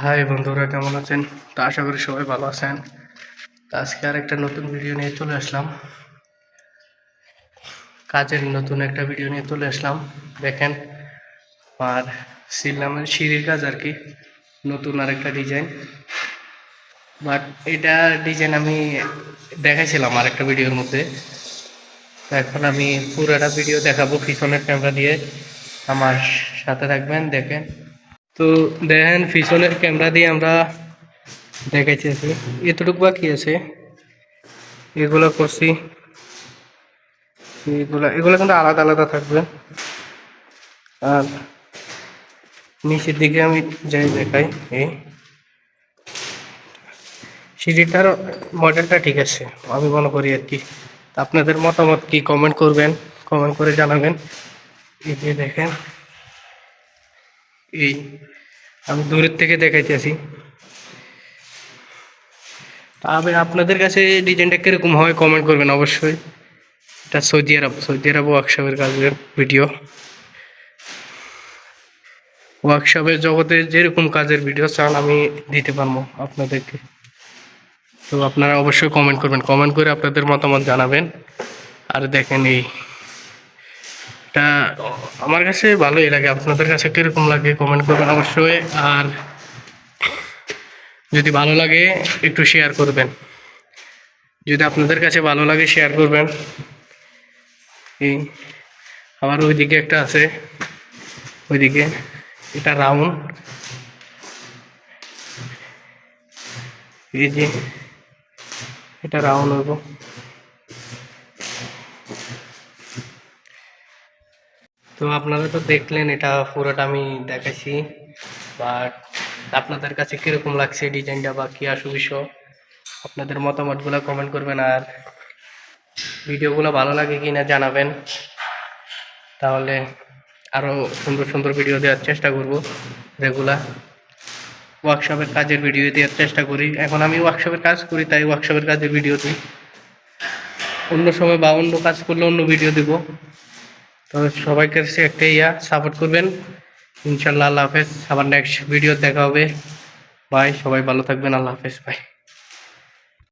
High বন্ধুরা, কেমন আছেন? তো আশা করি সবাই ভালো আছেন। তো আজকে আর একটা নতুন ভিডিও নিয়ে চলে আসলাম। কাজের নতুন একটা ভিডিও নিয়ে চলে আসলাম। দেখেন, আর সিলামের সিঁড়ির কাজ আর কি, নতুন আর একটা ডিজাইন বাট এটা ডিজাইন আমি দেখাইছিলাম আর একটা ভিডিওর মধ্যে এখন আমি পুরোটা ভিডিও দেখাবো পিছনের ক্যামেরা দিয়ে। আমার সাথে থাকবেন, দেখেন। তো দেখেন পিছনের ক্যামেরা দিয়ে আমরা দেখাইছি এতটুকু বাকি আছে। এগুলো করছি। এগুলো এগুলো কিন্তু আলাদা আলাদা থাকবে। আর নিচের দিকে আমি যাই দেখাই, এই। সিঁড়িটার মডেলটা ঠিক আছে, আমি মনে করি আর কি। আপনাদের মতামত কি? কমেন্ট করবেন। কমেন্ট করে জানাবেন। এই যে দেখেন। এই, আমি দূরের থেকে দেখাইতেছি তবে আপনাদের কাছে ডিজাইনটা কীরকম হয় কমেন্ট করবেন অবশ্যই। এটা সৌদি আরব সৌদি আরব ওয়ার্কশপের কাজের ভিডিও ওয়ার্কশপের জগতে যেরকম কাজের ভিডিও চান আমি দিতে পারব আপনাদেরকে। তো আপনারা অবশ্যই কমেন্ট করবেন। কমেন্ট করে আপনাদের মতামত জানাবেন। আর দেখেন এই আমার কাছে ভালোই লাগে। আপনাদের কাছে কীরকম লাগে কমেন্ট করবেন অবশ্যই। আর যদি ভালো লাগে, একটু শেয়ার করবেন। যদি আপনাদের কাছে ভালো লাগে শেয়ার করবেন। এই আবার ওইদিকে একটা আছে। ওইদিকে এটা রাউন্ড। এই যে, এটা রাউন্ড হইব। তো আপনারা তো দেখলেন এটা পুরোটা আমি দেখাইছি বাট আপনাদের কাছে কীরকম লাগছে ডিজাইনটা বা কী আসু বিষয়? আপনাদের মতামতগুলো কমেন্ট করবেন আর ভিডিওগুলো ভালো লাগে কি না জানাবেন। তাহলে আরও সুন্দর সুন্দর ভিডিও দেওয়ার চেষ্টা করব রেগুলার ওয়ার্কশপের কাজের ভিডিও দেওয়ার চেষ্টা করি। এখন আমি ওয়ার্কশপের কাজ করি, তাই ওয়ার্কশপের কাজের ভিডিও দিই। অন্য সময় বা অন্য কাজ করলে অন্য ভিডিও দেব। তো সবাই কাছে একটা ইয়া সাপোর্ট করবেন। ইনশাল্লাহ, আল্লাহ হাফেজ। আবার নেক্সট ভিডিও দেখা হবে। বাই সবাই ভালো থাকবেন, আল্লাহ হাফেজ বাই